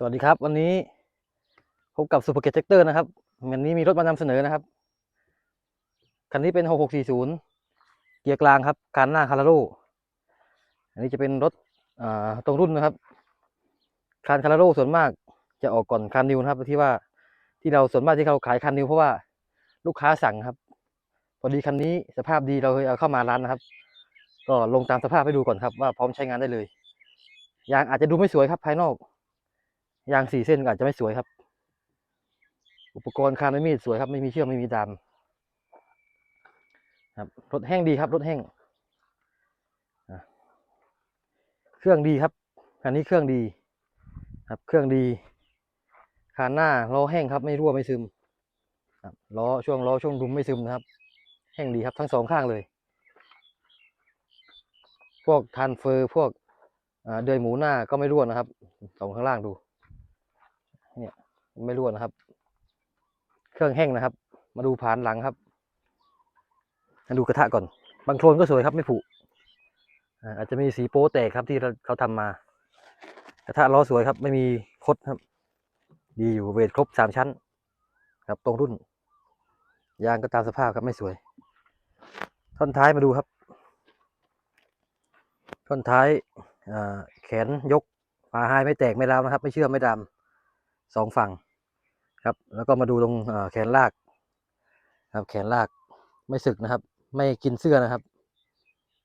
สวัสดีครับ วันนี้พบกับซูเปอร์เกตเจคเตอร์นะครับวันนี้มีรถมานำเสนอนะครับ คันนี้เป็น 6640 เกียร์กลางครับคันหน้าคาราโรอันนี้จะเป็นรถตรงรุ่นนะครับคันคาราโรส่วนมากจะออกก่อนคันนิวนะครับที่ว่าที่เราส่วนมากที่เราขายคันนิวเพราะว่าลูกค้าสั่งครับ พอดีคันนี้สภาพดีเราเลยเอาเข้ามาร้านนะครับ ก็ลงตามสภาพให้ดูก่อนครับ ว่าพร้อมใช้งานได้เลยยางอาจจะดูไม่สวยครับภายนอก ยางสี่เส้นก็อาจจะไม่สวยครับ อุปกรณ์คานไม่มีดสวยครับไม่มีเชือกไม่มีดามครับรถแห้งดีครับรถแห้งเครื่องดีครับคันนี้เครื่องดีครับ เครื่องดีคานหน้าล้อแห้งครับ ไม่รั่วไม่ซึมครับล้อช่วงล้อช่วงดุมไม่ซึมนะครับ แห้งดีครับทั้งสองข้างเลย พวกทานเฟอร์พวกเดือยหมูหน้าก็ไม่รั่วนะครับสองข้างล่างดู ไม่รั่วนะครับ เครื่องแห้งนะครับ มาดูผานหลังครับมาดูกระทะก่อน บางโคลนก็สวยครับไม่ผุอาจจะมีสีโป๊แตกครับที่เราเขาทำมา กระทะล้อสวยครับ ไม่มีคดครับ ดีอยู่เวทครบสามชั้น ครับตรงรุ่น ยางก็ตามสภาพครับไม่สวย ท่อนท้ายมาดูครับ ท่อนท้ายแขนยกฝาไฮไม่แตกไม่ร้าวนะครับ ไม่เชื่อมไม่ดำสองฝั่ง ครับ แล้วก็มาดูตรงแขนลาก ครับ แขนลากไม่สึกนะครับ ไม่กินเสื้อนะครับ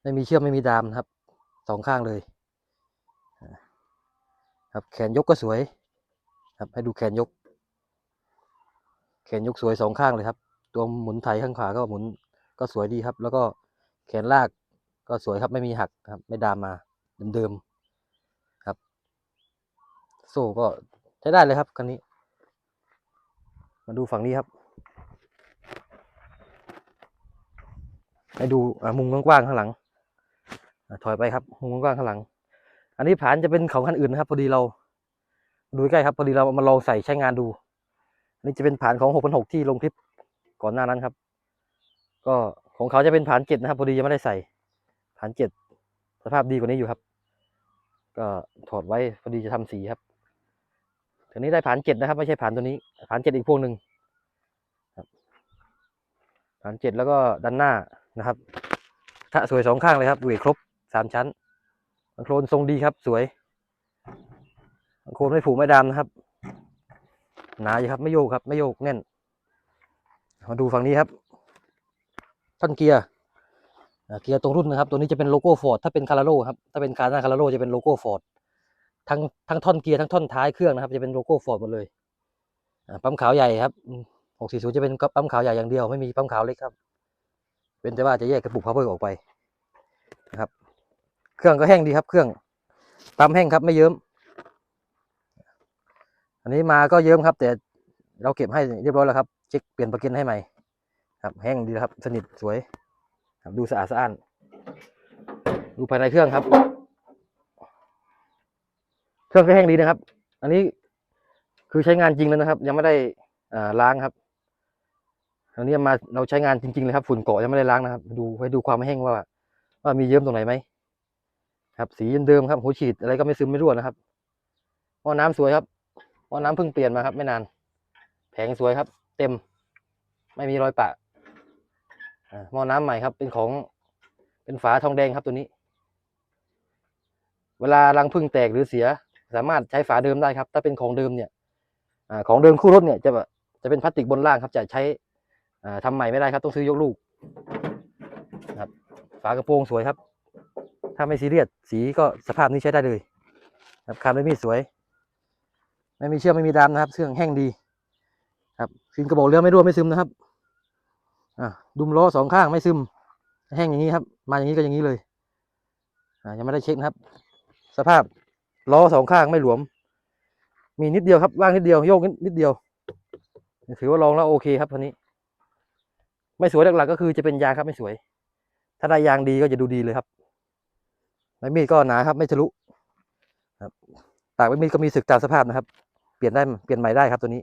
ไม่มีเชือกไม่มีดามนะครับสองข้างเลย ครับแขนยกก็สวย ครับให้ดูแขนยก แขนยกสวยสองข้างเลยครับ ตัวหมุนไถข้างขวาก็หมุนก็สวยดีครับ แล้วก็แขนลากก็สวยครับไม่มีหักครับ ไม่ดามมาเดิมๆครับ โซ่ก็ใช้ได้เลยครับคันนี้ มาดูฝั่งนี้ครับ ให้ดูมุมกว้างๆข้างหลังอถอยไปครับ มุมกว้างข้างหลัง อันนี้ผานจะเป็นของคันอื่นนะครับ พอดีเรา ดูใกล้ครับ พอดีเรามาลองใส่ใช้งานดู อันนี้จะเป็นผานของ6,600ที่ลงคลิปก่อนหน้านั้นครับ ก็ของเขาจะเป็นผานเจ็ดนะครับ พอดียังไม่ได้ใส่ผานเจ็ดสภาพดีกว่านี้อยู่ครับ ก็ถอดไว้พอดีจะทำสีครับ ทีนี้ได้ผ่านเจ็ดนะครับ ไม่ใช่ผ่านตัวนี้ ผ่านเจ็ดอีกพวงหนึ่งครับผานเจ็ดแล้วก็ด้านหน้านะครับถ้าสวยสองข้างเลยครับเวทครบสามชั้นบางโครนทรงดีครับ สวยบางโครนไม่ผุไม่ดำนะครับ หนาอยู่ครับ ไม่โยกครับ ไม่โยกแน่น มาดูฝั่งนี้ครับท่อนเกียร์เกียร์ตรงรุ่นนะครับ ตัวนี้จะเป็นโลโก้ฟอร์ดถ้าเป็นคาราโร่ครับ ถ้าเป็นคาร์หน้าคาราโร่จะเป็นโลโก้ฟอร์ด ทั้งทั้งท่อนเกียร์ทั้งท่อนท้ายเครื่องนะครับ จะเป็นโลโก้ฟอร์ดหมดเลยปั๊มขาวใหญ่ครับหกสี่ศูนย์จะเป็นปั๊มขาวใหญ่อย่างเดียว ไม่มีปั๊มขาวเล็กครับ เป็นแต่ว่าจะแยกกระปุกพาวเวอร์ออกไปนะครับ เครื่องก็แห้งดีครับ เครื่องปั๊มแห้งครับไม่เยิ้ม อันนี้มาก็เยิ้มครับ แต่เราเก็บให้เรียบร้อยแล้วครับ เช็คเปลี่ยนประกันให้ใหม่ ครับ แห้งดีครับ สนิทสวย ครับดูสะอาดสะอ้าน ดูภายในเครื่องครับ เครื่องก็แห้งดีนะครับ อันนี้คือใช้งานจริงแล้วนะครับ ยังไม่ได้ล้างครับอันนี้มาเราใช้งานจริงๆเลยครับฝุ่นเกาะยังไม่ได้ล้างนะครับ ดูให้ดูความแห้งว่า ว่ามีเยิ้มตรงไหนไหมครับ สีเดิมครับหัวฉีดอะไรก็ไม่ซึมไม่รั่วนะครับหม้อน้ำสวยครับหม้อน้ำเพิ่งเปลี่ยนมาครับไม่นาน แผงสวยครับ เต็ม ไม่มีรอยปะหม้อน้ำใหม่ครับ เป็นของเป็นฝาทองแดงครับตัวนี้ เวลารังพึ่งแตกหรือเสีย สามารถใช้ฝาเดิมได้ครับ ถ้าเป็นของเดิมเนี่ยอของเดิมคู่รถเนี่ยจะแบบจะเป็นพลาสติกบนล่างครับ จะใช้อ่าทำใหม่ไม่ได้ครับ ต้องซื้อยกลูกครับ ฝากระโปรงสวยครับ ถ้าไม่ซีเรียสสีก็สภาพนี้ใช้ได้เลยครับคานไม่มีสวย ไม่มีเชือกไม่มีดามนะครับเครื่องแห้งดี ครับฟิล์มกระบอกเรือไม่รั่วไม่ซึมนะครับอ่าดุมล้อสองข้างไม่ซึม แห้งอย่างนี้ครับ มาอย่างนี้ก็อย่างนี้เลยอ่ายังไม่ได้เช็คนะครับ สภาพ ล้อสองข้างไม่หลวม มีนิดเดียวครับว่างนิดเดียวโยกนิดเดียว ถือว่าลองแล้วโอเคครับคันนี้ ไม่สวยหลักๆก็คือจะเป็นยางครับไม่สวย ถ้าได้ยางดีก็จะดูดีเลยครับใบมีดก็หนาครับ ไม่ทะลุครับปากใบมีดก็มีสึกตามสภาพนะครับ เปลี่ยนได้เปลี่ยนใหม่ได้ครับตัวนี้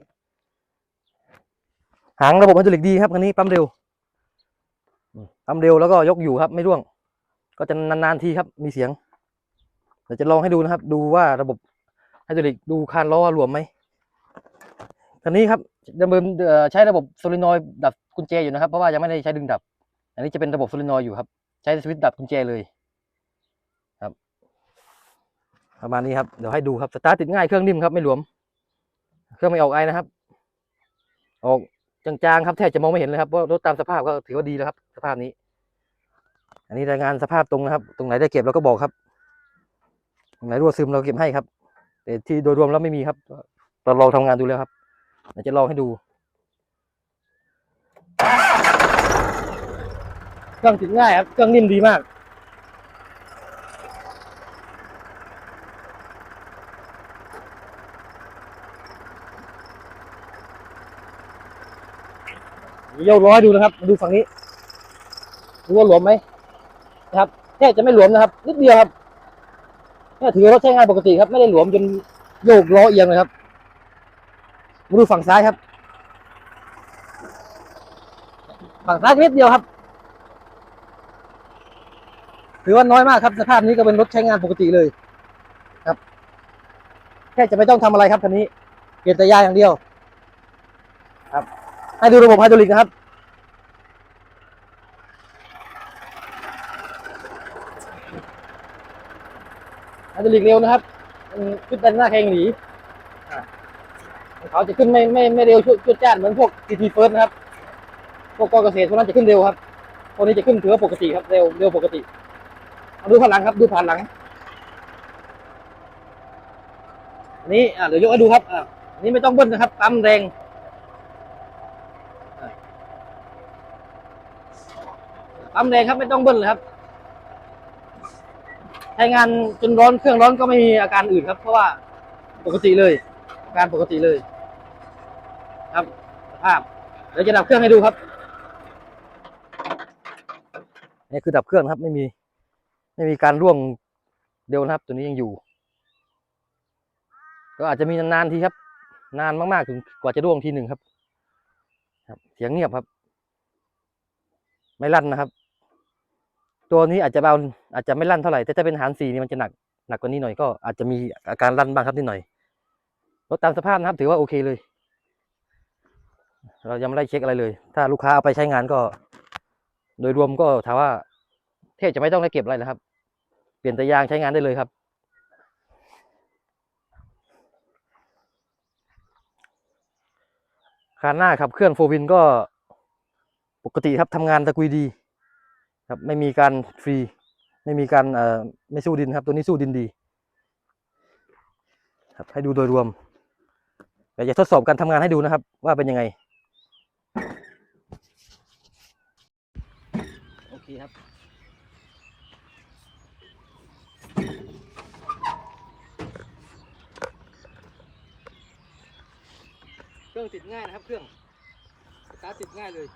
หางระบบไฮดรอลิกดีครับคันนี้ปั๊มเร็วปั๊มเร็วแล้วก็ยกอยู่ครับ ไม่ร่วง ก็จะนานๆทีครับ มีเสียง ดี๋ยวจะลองให้ดูนะครับ ดูว่าระบบไฮดรอลิกดูคานล้อรวมไหมคันนี้ครับดำเนินใช้ระบบโซลินอยด์ดับกุญแจอยู่นะครับ เพราะว่ายังไม่ได้ใช้ดึงดับ อันนี้จะเป็นระบบโซลินอยด์อยู่ครับ ใช้สวิตช์ดับกุญแจเลยครับ ประมาณนี้ครับเดี๋ยวให้ดูครับสตาร์ทติดง่ายเครื่องนิ่มครับไม่หลวม เครื่องไม่ออกไอนะครับ ออกจางๆครับแทบจะมองไม่เห็นเลยครับเพราะรถตามสภาพก็ถือว่าดีแล้วครับ สภาพนี้ อันนี้รายงานสภาพตรงนะครับ ตรงไหนได้เก็บเราก็บอกครับ ไหนรั่วซึมเราเก็บให้ครับ แต่ที่โดยรวมแล้วไม่มีครับ เราลองทำงานดูแล้วครับเดี๋ยวจะลองให้ดูเครื่องติดง่ายครับเครื่องนิ่มดีมากโยกร้อยดูนะครับ ดูฝั่งนี้ดูว่าหลวมไหมนะครับแทบจะไม่หลวมนะครับ นิดเดียวครับ เนี่ยถือรถใช้งานปกติครับ ไม่ได้หลวมจนโยกล้อเอียงเลยครับมาดูฝั่งซ้ายครับ ฝั่งซ้ายนิดเดียวครับ ถือว่าน้อยมากครับ สภาพนี้ก็เป็นรถใช้งานปกติเลยครับ แค่จะไม่ต้องทำอะไรครับคันนี้ เปลี่ยนแต่ยางอย่างเดียว ครับ ให้ดูระบบไฮดรอลิกนะครับ ไฮดรอลิกเร็วนะครับอืมขึ้นด้านหน้าแข่งหนีอ่าเขาจะขึ้นไม่ไม่ไม่เร็วชุดชุดจ้านเหมือนพวก GT First นะครับ พวกกเกษตรพวกนั้นจะขึ้นเร็วครับพวกนี้จะขึ้นถือว่าปกติครับเร็วเร็วปกติเอาดูผ่านหลังครับดูผ่านหลังอันนี้อ่าเดี๋ยวยกให้ดูครับอ่าอันนี้ไม่ต้องเบิ้ลนะครับปั๊มแรงปั๊มแรงครับไม่ต้องเบิ้ลเลยครับใช้งานจนร้อนเครื่องร้อนก็ไม่มีอาการอื่นครับ เพราะว่าปกติเลยอาการปกติเลย ครับสภาพเดี๋ยวจะดับเครื่องให้ดูครับนี่คือดับเครื่องครับ ไม่มี ไม่มีการร่วงเดียวนะครับ ตัวนี้ยังอยู่ ก็อาจจะมีนานๆทีครับ นานมากๆถึงกว่าจะร่วงทีหนึ่งครับ ครับ เสียงเงียบครับ ไม่ลั่นนะครับ ตัวนี้อาจจะเบาอาจจะไม่ลั่นเท่าไหร่แต่ถ้าเป็นหารสี่นี่มันจะหนักหนักกว่านี้หน่อยก็อาจจะมีอาการลั่นบ้างครับนิดหน่อยรถตามสภาพนะครับ ถือว่าโอเคเลย เรายังไม่ได้เช็คอะไรเลย ถ้าลูกค้าเอาไปใช้งานก็ โดยรวมก็ถามว่าเทพจะไม่ต้องได้เก็บอะไรนะครับ เปลี่ยนแต่ยางใช้งานได้เลยครับคานหน้าขับเคลื่อนโฟวินก็ปกติครับทำงานตะกุยดี ครับไม่มีการฟรี ไม่มีการเอ่อไม่สู้ดินครับ ตัวนี้สู้ดินดี ครับให้ดูโดยรวมเดี๋ยวจะทดสอบการทำงานให้ดูนะครับ ว่าเป็นยังไง โอเคครับเครื่องติดง่ายนะครับเครื่องสตาร์ทติดง่ายเลย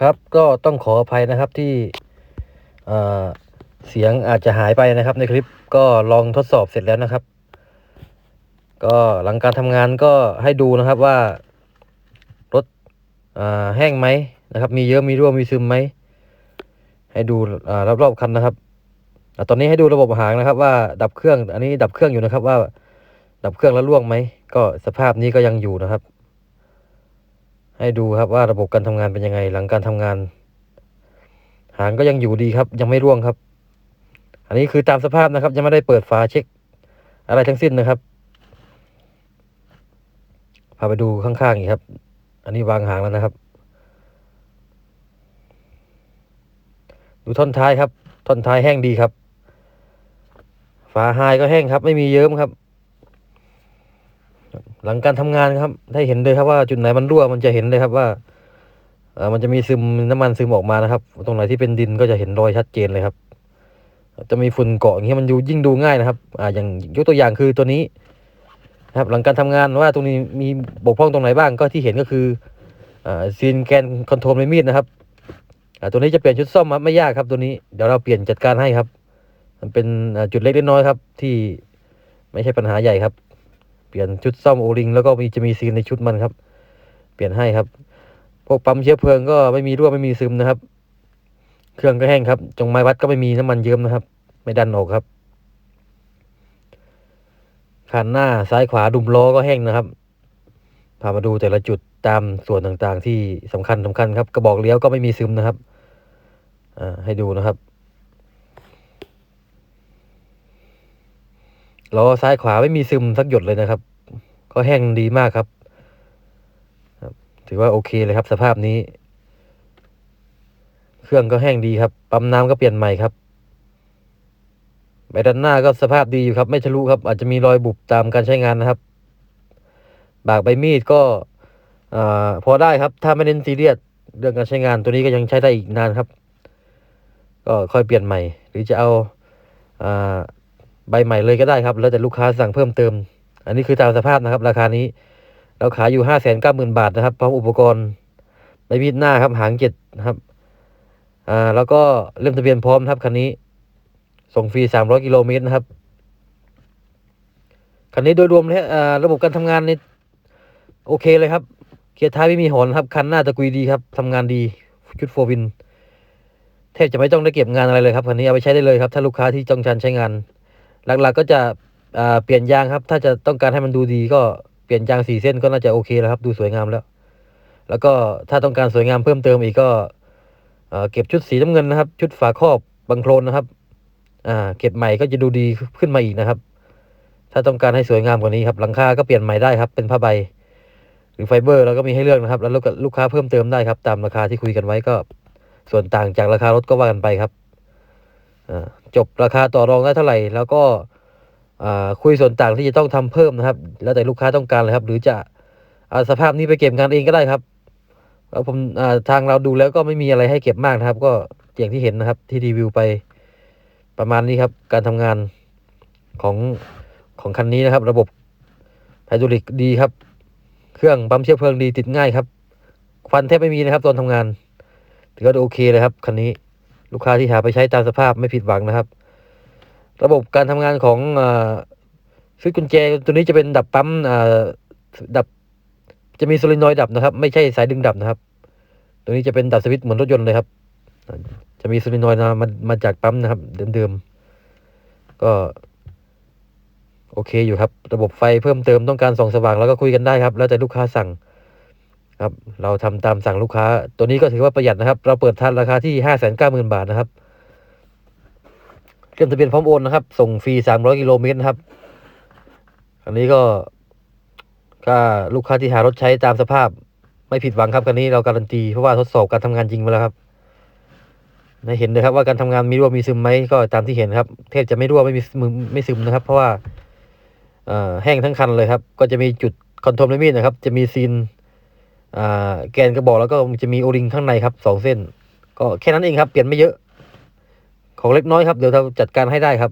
ครับก็ต้องขออภัยนะครับที่เสียงอาจจะหายไปนะครับในคลิปก็ลองทดสอบเสร็จแล้วนะครับ ก็หลังการทำงานก็ให้ดูนะครับว่ารถแห้งไหมนะครับ มีเยอะมีรั่วมีซึมไหมให้ดูอ่ารอบๆคันนะครับตอนนี้ให้ดูระบบหางนะครับ ว่าดับเครื่องอันนี้ดับเครื่องอยู่นะครับว่า ดับเครื่องแล้วร่วงไหมก็สภาพนี้ก็ยังอยู่นะครับ ให้ดูครับว่าระบบการทำงานเป็นยังไง หลังการทำงาน หางก็ยังอยู่ดีครับ ยังไม่ร่วงครับ อันนี้คือตามสภาพนะครับ ยังไม่ได้เปิดฝาเช็ค อะไรทั้งสิ้นนะครับพาไปดูข้างๆอีกครับ อันนี้วางหางแล้วนะครับ ดูท่อนท้ายครับ ท่อนท้ายแห้งดีครับ ฝาไฮก็แห้งครับ ไม่มีเยิ้มครับ หลังการทำงานครับได้เห็นเลยครับว่าจุดไหนมันรั่วมันจะเห็นเลยครับว่าเออมันจะมีซึมน้ำมันซึมออกมานะครับ ตรงไหนที่เป็นดินก็จะเห็นรอยชัดเจนเลยครับ จะมีฝุ่นเกาะอย่างเงี้ยมันดูยิ่งดูง่ายนะครับ อ่า อย่างยกตัวอย่างคือตัวนี้นะครับ หลังการทำงานว่าตรงนี้มีบกพร่องตรงไหนบ้างก็ที่เห็นก็คืออ่าซีนแกนคอนโทรลในมีดนะครับอ่าตัวนี้จะเปลี่ยนชุดซ่อมครับไม่ยากครับตัวนี้เดี๋ยวเราเปลี่ยนจัดการให้ครับ มันเป็นจุดเล็กๆน้อยครับ ที่ไม่ใช่ปัญหาใหญ่ครับ ลี่ยนชุดซ่อมโอริงแล้วก็มีจะมีซีนในชุดมันครับ เปลี่ยนให้ครับ พวกปั๊มเชื้อเพลิงก็ไม่มีรั่วไม่มีซึมนะครับ เครื่องก็แห้งครับ จงไม้วัดก็ไม่มีน้ำมันเยิ้มนะครับ ไม่ดันออกครับคันหน้าซ้ายขวาดุมล้อก็แห้งนะครับพามาดูแต่ละจุดตามส่วนต่างๆ ที่สำคัญสำคัญครับ กระบอกเลี้ยวก็ไม่มีซึมนะครับอ่าให้ดูนะครับ ล้อซ้ายขวาไม่มีซึมสักหยดเลยนะครับ ก็แห้งดีมากครับ ถือว่าโอเคเลยครับ สภาพนี้ เครื่องก็แห้งดีครับ ปั๊มน้ำก็เปลี่ยนใหม่ครับใบด้านหน้าก็สภาพดีอยู่ครับ ไม่ทะลุครับ อาจจะมีรอยบุบตามการใช้งานนะครับ บากใบมีดก็อพอได้ครับ ถ้าไม่เน้นซีเรียสเรื่องการใช้งานตัวนี้ก็ยังใช้ได้อีกนานครับ ก็ค่อยเปลี่ยนใหม่ หรือจะเอาอ่า ใบใหม่เลยก็ได้ครับ แล้วแต่ลูกค้าสั่งเพิ่มเติม อันนี้คือตามสภาพนะครับ ราคานี้ เราขายอยู่ห้าแสนเก้าหมื่นบาทนะครับพร้อมอุปกรณ์ใบมีดหน้าครับหางเจ็ดนะครับอ่าแล้วก็เล่มทะเบียนพร้อมนะครับคันนี้ ส่งฟรีสามร้อยกิโลเมตรนะครับคันนี้โดยรวมแล้วอ่าระบบการทำงานนี่โอเคเลยครับ เกียร์ท้ายไม่มีหอนครับคันหน้าตะกุยดีครับทำงานดีชุดโฟวินแทบจะไม่ต้องได้เก็บงานอะไรเลยครับคันนี้เอาไปใช้ได้เลยครับ ถ้าลูกค้าที่ต้องการใช้งาน หลักๆก็จะเปลี่ยนยางครับ ถ้าจะต้องการให้มันดูดีก็เปลี่ยนยางสี่เส้นก็น่าจะโอเคแล้วครับ ดูสวยงามแล้ว แล้วก็ถ้าต้องการสวยงามเพิ่มเติมอีกก็เก็บชุดสีน้ำเงินนะครับ ชุดฝาครอบบังโคลนนะครับเก็บใหม่ก็จะดูดีขึ้นมาอีกนะครับ ถ้าต้องการให้สวยงามกว่านี้ครับหลังคาก็เปลี่ยนใหม่ได้ครับ เป็นผ้าใบ หรือไฟเบอร์เราก็มีให้เลือกนะครับ แล้วลูกค้าเพิ่มเติมได้ครับ ตามราคาที่คุยกันไว้ก็ ส่วนต่างจากราคารถก็ว่ากันไปครับ จบราคาต่อรองได้เท่าไหร่ แล้วก็คุยส่วนต่างที่จะต้องทำเพิ่มนะครับ แล้วแต่ลูกค้าต้องการเลยครับ หรือจะเอาสภาพนี้ไปเก็บงานเองก็ได้ครับแล้วผมทางเราดูแล้วก็ไม่มีอะไรให้เก็บมากนะครับ ก็อย่างที่เห็นนะครับที่รีวิวไปประมาณนี้ครับ การทำงานของของคันนี้นะครับ ระบบไฮดรอลิกดีครับ เครื่องปั๊มเชื้อเพลิงดีติดง่ายครับ ควันแทบไม่มีนะครับตอนทำงานถือว่าโอเคเลยครับคันนี้ ลูกค้าที่หาไปใช้ตามสภาพไม่ผิดหวังนะครับ ระบบการทำงานของอาชุดกุญแจตัวนี้จะเป็นดับปั๊มดับ จะมีโซลินอยด์ดับนะครับ ไม่ใช่สายดึงดับนะครับ ตัวนี้จะเป็นดับสวิตช์เหมือนรถยนต์เลยครับ จะมีโซลินอยด์มามามาจากปั๊มนะครับ เดิมๆก็โอเคอยู่ครับ ระบบไฟเพิ่มเติมต้องการส่องสว่างแล้วก็คุยกันได้ครับ แล้วแต่ลูกค้าสั่ง ครับเราทำตามสั่งลูกค้า ตัวนี้ก็ถือว่าประหยัดนะครับ เราเปิดทันราคาที่ห้าแสนเก้าหมื่นบาทนะครับเครื่องทะเบียนพร้อมโอนนะครับ ส่งฟรีสามร้อยกิโลเมตรนะครับ อันนี้ก็ก็ลูกค้าที่หารถใช้ตามสภาพไม่ผิดหวังครับคันนี้เราการันตีเพราะว่าทดสอบการทำงานจริงมาแล้วครับได้เห็นนะครับว่าการทำงานมีรั่วมีซึมไหมก็ตามที่เห็นครับแทบจะไม่รั่วไม่มีซึมไม่ซึมนะครับ เพราะว่าแห้งทั้งคันเลยครับ ก็จะมีจุดคอนโทรลลิมิตนะครับ จะมีซีน แกนกระบอกแล้วก็จะมีโอริงข้างในครับสองเส้น ก็แค่นั้นเองครับ เปลี่ยนไม่เยอะ ของเล็กน้อยครับ เดี๋ยวเราจัดการให้ได้ครับ